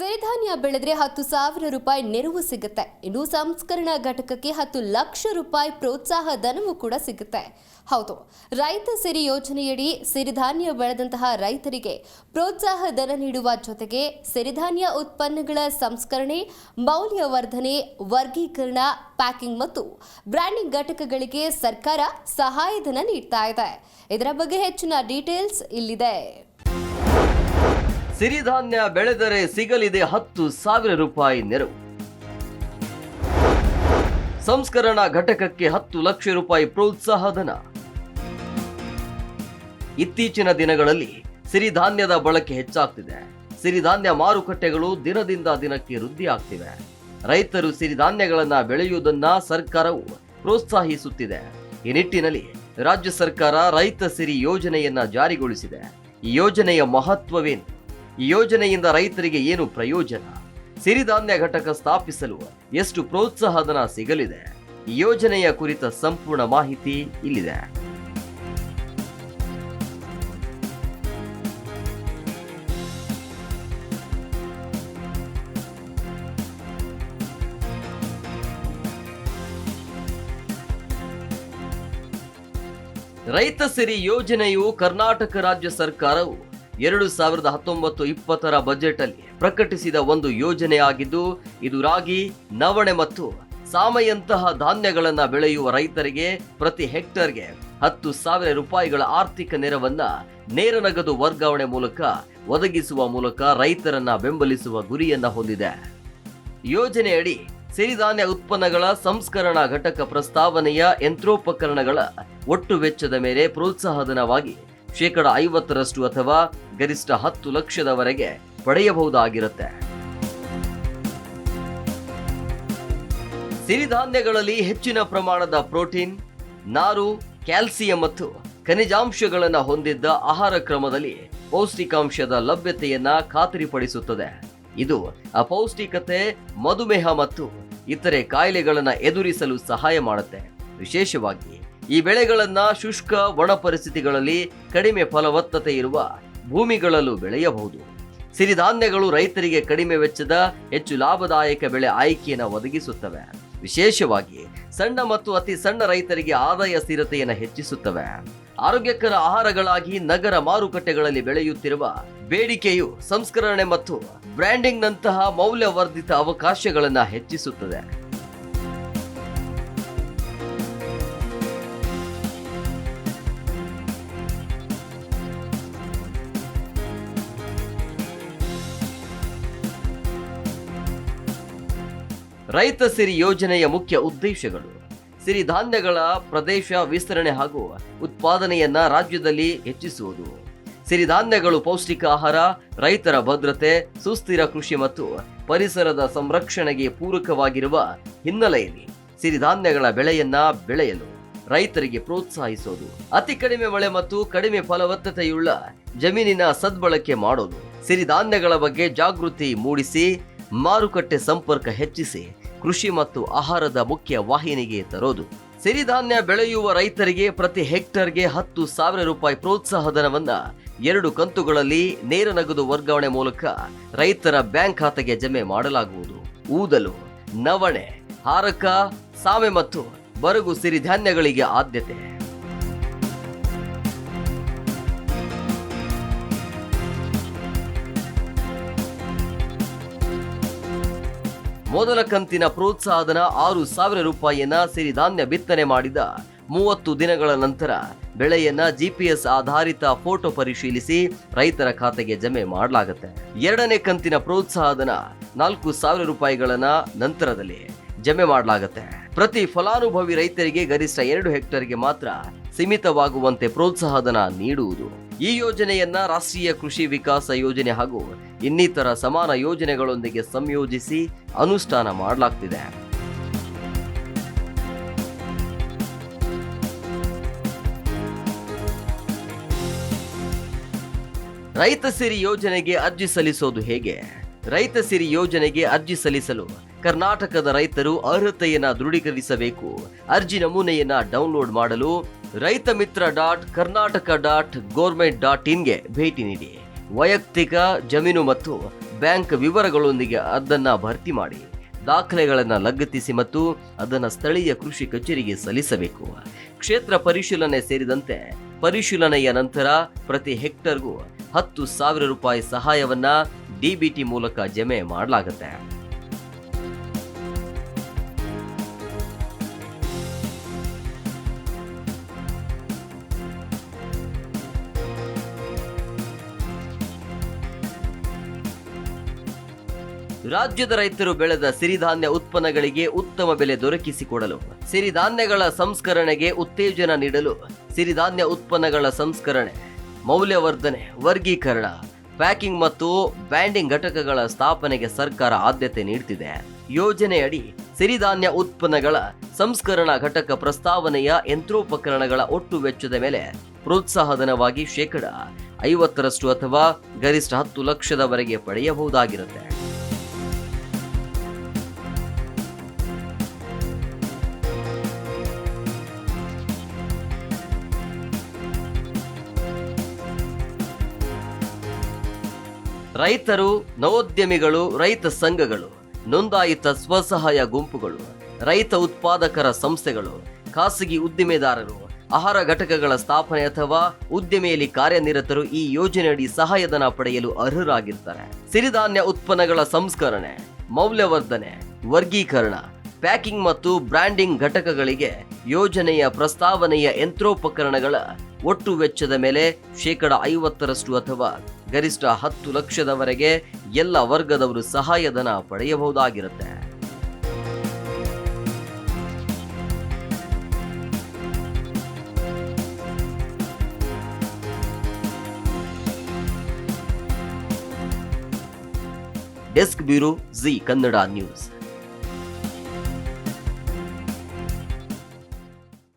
ಸಿರಿಧಾನ್ಯ ಬೆಳೆದ್ರೆ ಹತ್ತು ಸಾವಿರ ರೂಪಾಯಿ ನೆರವು ಸಿಗುತ್ತೆ. ಇನ್ನು ಸಂಸ್ಕರಣಾ ಘಟಕಕ್ಕೆ ಹತ್ತು ಲಕ್ಷ ರೂಪಾಯಿ ಪ್ರೋತ್ಸಾಹ ಧನವೂ ಕೂಡ ಸಿಗುತ್ತೆ. ಹೌದು, ರೈತ ಸಿರಿ ಯೋಜನೆಯಡಿ ಸಿರಿಧಾನ್ಯ ಬೆಳೆದಂತಹ ರೈತರಿಗೆ ಪ್ರೋತ್ಸಾಹ ಧನ ನೀಡುವ ಜೊತೆಗೆ ಸಿರಿಧಾನ್ಯ ಉತ್ಪನ್ನಗಳ ಸಂಸ್ಕರಣೆ, ಮೌಲ್ಯವರ್ಧನೆ, ವರ್ಗೀಕರಣ, ಪ್ಯಾಕಿಂಗ್ ಮತ್ತು ಬ್ರ್ಯಾಂಡಿಂಗ್ ಘಟಕಗಳಿಗೆ ಸರ್ಕಾರ ಸಹಾಯಧನ ನೀಡ್ತಾ ಇದೆ. ಇದರ ಬಗ್ಗೆ ಹೆಚ್ಚಿನ ಡೀಟೇಲ್ಸ್ ಇಲ್ಲಿದೆ. ಸಿರಿಧಾನ್ಯ ಬೆಳೆದರೆ ಸಿಗಲಿದೆ ಹತ್ತು ಸಾವಿರ ರೂಪಾಯಿ ನೆರವು. ಸಂಸ್ಕರಣಾ ಘಟಕಕ್ಕೆ ಹತ್ತು ಲಕ್ಷ ರೂಪಾಯಿ ಪ್ರೋತ್ಸಾಹ ಧನ ಇತ್ತೀಚಿನ ದಿನಗಳಲ್ಲಿ ಸಿರಿಧಾನ್ಯದ ಬಳಕೆ ಹೆಚ್ಚಾಗ್ತಿದೆ. ಸಿರಿಧಾನ್ಯ ಮಾರುಕಟ್ಟೆಗಳು ದಿನದಿಂದ ದಿನಕ್ಕೆ ವೃದ್ಧಿ ಆಗ್ತಿವೆ ರೈತರು ಸಿರಿಧಾನ್ಯಗಳನ್ನು ಬೆಳೆಯುವುದನ್ನ ಸರ್ಕಾರವು ಪ್ರೋತ್ಸಾಹಿಸುತ್ತಿದೆ. ಈ ನಿಟ್ಟಿನಲ್ಲಿ ರಾಜ್ಯ ಸರ್ಕಾರ ರೈತ ಸಿರಿ ಯೋಜನೆಯನ್ನ ಜಾರಿಗೊಳಿಸಿದೆ. ಈ ಯೋಜನೆಯ ಮಹತ್ವವೇನು? ಈ ಯೋಜನೆಯಿಂದ ರೈತರಿಗೆ ಏನು ಪ್ರಯೋಜನ? ಸಿರಿಧಾನ್ಯ ಘಟಕ ಸ್ಥಾಪಿಸಲು ಎಷ್ಟು ಪ್ರೋತ್ಸಾಹಧನ ಸಿಗಲಿದೆ? ಈ ಯೋಜನೆಯ ಕುರಿತ ಸಂಪೂರ್ಣ ಮಾಹಿತಿ ಇಲ್ಲಿದೆ. ರೈತ ಸಿರಿ ಯೋಜನೆಯು ಕರ್ನಾಟಕ ರಾಜ್ಯ ಸರ್ಕಾರವು ಎರಡು ಸಾವಿರದ ಹತ್ತೊಂಬತ್ತು ಇಪ್ಪತ್ತರ ಬಜೆಟ್ ಅಲ್ಲಿ ಪ್ರಕಟಿಸಿದ ಒಂದು ಯೋಜನೆಯಾಗಿದ್ದು, ಇದು ರಾಗಿ, ನವಣೆ ಮತ್ತು ಸಾಮೆಯಂತಹ ಧಾನ್ಯಗಳನ್ನು ಬೆಳೆಯುವ ರೈತರಿಗೆ ಪ್ರತಿ ಹೆಕ್ಟರ್ಗೆ ಹತ್ತು ಸಾವಿರ ರೂಪಾಯಿಗಳ ಆರ್ಥಿಕ ನೆರವನ್ನ ನೇರ ನಗದು ವರ್ಗಾವಣೆ ಮೂಲಕ ಒದಗಿಸುವ ಮೂಲಕ ರೈತರನ್ನ ಬೆಂಬಲಿಸುವ ಗುರಿಯನ್ನ ಹೊಂದಿದೆ. ಯೋಜನೆಯಡಿ ಸಿರಿಧಾನ್ಯ ಉತ್ಪನ್ನಗಳ ಸಂಸ್ಕರಣಾ ಘಟಕ ಪ್ರಸ್ತಾವನೆಯ ಯಂತ್ರೋಪಕರಣಗಳ ಒಟ್ಟು ವೆಚ್ಚದ ಮೇಲೆ ಪ್ರೋತ್ಸಾಹಧನವಾಗಿ ಶೇಕಡ ಐವತ್ತರಷ್ಟು ಅಥವಾ ಗರಿಷ್ಠ ಹತ್ತು ಲಕ್ಷದವರೆಗೆ ಪಡೆಯಬಹುದಾಗಿರುತ್ತೆ. ಸಿರಿಧಾನ್ಯಗಳಲ್ಲಿ ಹೆಚ್ಚಿನ ಪ್ರಮಾಣದ ಪ್ರೋಟೀನ್, ನಾರು, ಕ್ಯಾಲ್ಸಿಯಂ ಮತ್ತು ಖನಿಜಾಂಶಗಳನ್ನು ಹೊಂದಿದ್ದ ಆಹಾರ ಕ್ರಮದಲ್ಲಿ ಪೌಷ್ಟಿಕಾಂಶದ ಲಭ್ಯತೆಯನ್ನ ಖಾತರಿಪಡಿಸುತ್ತದೆ. ಇದು ಅಪೌಷ್ಟಿಕತೆ, ಮಧುಮೇಹ ಮತ್ತು ಇತರೆ ಕಾಯಿಲೆಗಳನ್ನು ಎದುರಿಸಲು ಸಹಾಯ ಮಾಡುತ್ತೆ. ವಿಶೇಷವಾಗಿ ಈ ಬೆಳೆಗಳನ್ನ ಶುಷ್ಕ ಒಣ ಪರಿಸ್ಥಿತಿಗಳಲ್ಲಿ ಕಡಿಮೆ ಫಲವತ್ತತೆ ಇರುವ ಭೂಮಿಗಳಲ್ಲೂ ಬೆಳೆಯಬಹುದು. ಸಿರಿಧಾನ್ಯಗಳು ರೈತರಿಗೆ ಕಡಿಮೆ ವೆಚ್ಚದ ಹೆಚ್ಚು ಲಾಭದಾಯಕ ಬೆಳೆ ಆಯ್ಕೆಯನ್ನು ಒದಗಿಸುತ್ತವೆ. ವಿಶೇಷವಾಗಿ ಸಣ್ಣ ಮತ್ತು ಅತಿ ಸಣ್ಣ ರೈತರಿಗೆ ಆದಾಯ ಸ್ಥಿರತೆಯನ್ನು ಹೆಚ್ಚಿಸುತ್ತವೆ. ಆರೋಗ್ಯಕರ ಆಹಾರಗಳಾಗಿ ನಗರ ಮಾರುಕಟ್ಟೆಗಳಲ್ಲಿ ಬೆಳೆಯುತ್ತಿರುವ ಬೇಡಿಕೆಯು ಸಂಸ್ಕರಣೆ ಮತ್ತು ಬ್ರ್ಯಾಂಡಿಂಗ್ನಂತಹ ಮೌಲ್ಯವರ್ಧಿತ ಅವಕಾಶಗಳನ್ನು ಹೆಚ್ಚಿಸುತ್ತದೆ. ರೈತ ಸಿರಿ ಯೋಜನೆಯ ಮುಖ್ಯ ಉದ್ದೇಶಗಳು. ಸಿರಿಧಾನ್ಯಗಳ ಪ್ರದೇಶ ವಿಸ್ತರಣೆ ಹಾಗೂ ಉತ್ಪಾದನೆಯನ್ನ ರಾಜ್ಯದಲ್ಲಿ ಹೆಚ್ಚಿಸುವುದು. ಸಿರಿಧಾನ್ಯಗಳು ಪೌಷ್ಟಿಕ ಆಹಾರ, ರೈತರ ಭದ್ರತೆ, ಸುಸ್ಥಿರ ಕೃಷಿ ಮತ್ತು ಪರಿಸರದ ಸಂರಕ್ಷಣೆಗೆ ಪೂರಕವಾಗಿರುವ ಹಿನ್ನೆಲೆಯಲ್ಲಿ ಸಿರಿಧಾನ್ಯಗಳ ಬೆಳೆಯನ್ನ ಬೆಳೆಯಲು ರೈತರಿಗೆ ಪ್ರೋತ್ಸಾಹಿಸೋದು. ಅತಿ ಕಡಿಮೆ ಮಳೆ ಮತ್ತು ಕಡಿಮೆ ಫಲವತ್ತತೆಯುಳ್ಳ ಜಮೀನಿನ ಸದ್ಬಳಕೆ ಮಾಡೋದು. ಸಿರಿಧಾನ್ಯಗಳ ಬಗ್ಗೆ ಜಾಗೃತಿ ಮೂಡಿಸಿ, ಮಾರುಕಟ್ಟೆ ಸಂಪರ್ಕ ಹೆಚ್ಚಿಸಿ ಕೃಷಿ ಮತ್ತು ಆಹಾರದ ಮುಖ್ಯ ವಾಹಿನಿಗೆ ತರೋದು. ಸಿರಿಧಾನ್ಯ ಬೆಳೆಯುವ ರೈತರಿಗೆ ಪ್ರತಿ ಹೆಕ್ಟರ್ಗೆ ಹತ್ತು ಸಾವಿರ ರೂಪಾಯಿ ಪ್ರೋತ್ಸಾಹಧನವನ್ನ ಎರಡು ಕಂತುಗಳಲ್ಲಿ ನೇರ ನಗದು ವರ್ಗಾವಣೆ ಮೂಲಕ ರೈತರ ಬ್ಯಾಂಕ್ ಖಾತೆಗೆ ಜಮೆ ಮಾಡಲಾಗುವುದು. ಊದಲು, ನವಣೆ, ಹಾರಕ ಸಾಮೆ ಮತ್ತು ಬರಗು ಸಿರಿಧಾನ್ಯಗಳಿಗೆ ಆದ್ಯತೆ. ಮೊದಲ ಕಂತಿನ ಪ್ರೋತ್ಸಾಹಧನ ಆರು ಸಾವಿರ ರೂಪಾಯಿಯನ್ನ ಸಿರಿಧಾನ್ಯ ಬಿತ್ತನೆ ಮಾಡಿದ. ಮೂವತ್ತು ದಿನಗಳ ನಂತರ ಬೆಳೆಯನ್ನ ಜಿಪಿಎಸ್ ಆಧಾರಿತ ಫೋಟೋ ಪರಿಶೀಲಿಸಿ ರೈತರ ಖಾತೆಗೆ ಜಮೆ ಮಾಡಲಾಗುತ್ತೆ. ಎರಡನೇ ಕಂತಿನ ಪ್ರೋತ್ಸಾಹಧನ ನಾಲ್ಕು ಸಾವಿರ ರೂಪಾಯಿಗಳನ್ನ ನಂತರದಲ್ಲಿ ಜಮೆ ಮಾಡಲಾಗುತ್ತೆ. ಪ್ರತಿ ಫಲಾನುಭವಿ ರೈತರಿಗೆ ಗರಿಷ್ಠ ಎರಡು ಹೆಕ್ಟರ್ಗೆ ಮಾತ್ರ ಸೀಮಿತವಾಗುವಂತೆ ಪ್ರೋತ್ಸಾಹಧನ ನೀಡುವುದು. ಈ ಯೋಜನೆಯನ್ನ ರಾಷ್ಟ್ರೀಯ ಕೃಷಿ ವಿಕಾಸ ಯೋಜನೆ ಹಾಗೂ ಇನ್ನಿತರ ಸಮಾನ ಯೋಜನೆಗಳೊಂದಿಗೆ ಸಂಯೋಜಿಸಿ ಅನುಷ್ಠಾನ ಮಾಡಲಾಗ್ತಿದೆ. ರೈತ ಸಿರಿ ಯೋಜನೆಗೆ ಅರ್ಜಿ ಸಲ್ಲಿಸೋದು ಹೇಗೆ? ರೈತ ಸಿರಿ ಯೋಜನೆಗೆ ಅರ್ಜಿ ಸಲ್ಲಿಸಲು ಕರ್ನಾಟಕದ ರೈತರು ಅರ್ಹತೆಯನ್ನ ದೃಢೀಕರಿಸಬೇಕು. ಅರ್ಜಿ ನಮೂನೆಯನ್ನ ಡೌನ್ಲೋಡ್ ಮಾಡಲು Raita Mitra dot Karnataka dot government dot ಇನ್ಗೆ ಭೇಟಿ ನೀಡಿ. ವೈಯಕ್ತಿಕ, ಜಮೀನು ಮತ್ತು ಬ್ಯಾಂಕ್ ವಿವರಗಳೊಂದಿಗೆ ಅದನ್ನ ಭರ್ತಿ ಮಾಡಿ. ದಾಖಲೆಗಳನ್ನು ಲಗತ್ತಿಸಿ ಮತ್ತು ಅದನ್ನು ಸ್ಥಳೀಯ ಕೃಷಿ ಕಚೇರಿಗೆ ಸಲ್ಲಿಸಬೇಕು. ಕ್ಷೇತ್ರ ಪರಿಶೀಲನೆ ಸೇರಿದಂತೆ ಪರಿಶೀಲನೆಯ ನಂತರ ಪ್ರತಿ ಹೆಕ್ಟರ್ಗೂ ಹತ್ತು ಸಾವಿರ ರೂಪಾಯಿ ಸಹಾಯವನ್ನ ಡಿಬಿಟಿ ಮೂಲಕ ಜಮೆ ಮಾಡಲಾಗುತ್ತೆ. ರಾಜ್ಯದ ರೈತರು ಬೆಳೆದ ಸಿರಿಧಾನ್ಯ ಉತ್ಪನ್ನಗಳಿಗೆ ಉತ್ತಮ ಬೆಲೆ ದೊರಕಿಸಿಕೊಡಲು, ಸಿರಿಧಾನ್ಯಗಳ ಸಂಸ್ಕರಣೆಗೆ ಉತ್ತೇಜನ ನೀಡಲು, ಸಿರಿಧಾನ್ಯ ಉತ್ಪನ್ನಗಳ ಸಂಸ್ಕರಣೆ, ಮೌಲ್ಯವರ್ಧನೆ, ವರ್ಗೀಕರಣ, ಪ್ಯಾಕಿಂಗ್ ಮತ್ತು ಬ್ಯಾಂಡಿಂಗ್ ಘಟಕಗಳ ಸ್ಥಾಪನೆಗೆ ಸರ್ಕಾರ ಆದ್ಯತೆ ನೀಡುತ್ತಿದೆ ಯೋಜನೆಯಡಿ ಸಿರಿಧಾನ್ಯ ಉತ್ಪನ್ನಗಳ ಸಂಸ್ಕರಣಾ ಘಟಕ ಪ್ರಸ್ತಾವನೆಯ ಯಂತ್ರೋಪಕರಣಗಳ ಒಟ್ಟು ವೆಚ್ಚದ ಮೇಲೆ ಪ್ರೋತ್ಸಾಹಧನವಾಗಿ ಶೇಕಡ ಐವತ್ತರಷ್ಟು ಅಥವಾ ಗರಿಷ್ಠ ಹತ್ತು ಲಕ್ಷದವರೆಗೆ ಪಡೆಯಬಹುದಾಗಿರುತ್ತೆ. ರೈತರು, ನವೋದ್ಯಮಿಗಳು, ರೈತ ಸಂಘಗಳು, ನೋಂದಾಯಿತ ಸ್ವಸಹಾಯ ಗುಂಪುಗಳು, ರೈತ ಉತ್ಪಾದಕರ ಸಂಸ್ಥೆಗಳು, ಖಾಸಗಿ ಉದ್ದಿಮೆದಾರರು, ಆಹಾರ ಘಟಕಗಳ ಸ್ಥಾಪನೆ ಅಥವಾ ಉದ್ದಿಮೆಯಲ್ಲಿ ಕಾರ್ಯನಿರತರು ಈ ಯೋಜನೆಯಡಿ ಸಹಾಯಧನ ಪಡೆಯಲು ಅರ್ಹರಾಗಿರ್ತಾರೆ ಸಿರಿಧಾನ್ಯ ಉತ್ಪನ್ನಗಳ ಸಂಸ್ಕರಣೆ, ಮೌಲ್ಯವರ್ಧನೆ, ವರ್ಗೀಕರಣ, ಪ್ಯಾಕಿಂಗ್ ಮತ್ತು ಬ್ರ್ಯಾಂಡಿಂಗ್ ಘಟಕಗಳಿಗೆ ಯೋಜನೆಯ ಪ್ರಸ್ತಾವನೆಯ ಯಂತ್ರೋಪಕರಣಗಳ ಒಟ್ಟು ವೆಚ್ಚದ ಮೇಲೆ ಶೇಕಡ ಐವತ್ತರಷ್ಟು ಅಥವಾ ಗರಿಷ್ಠ ಹತ್ತು ಲಕ್ಷದವರೆಗೆ ಎಲ್ಲ ವರ್ಗದವರು ಸಹಾಯಧನ ಪಡೆಯಬಹುದಾಗಿರುತ್ತೆ. Desk bureau Zee Kannada news.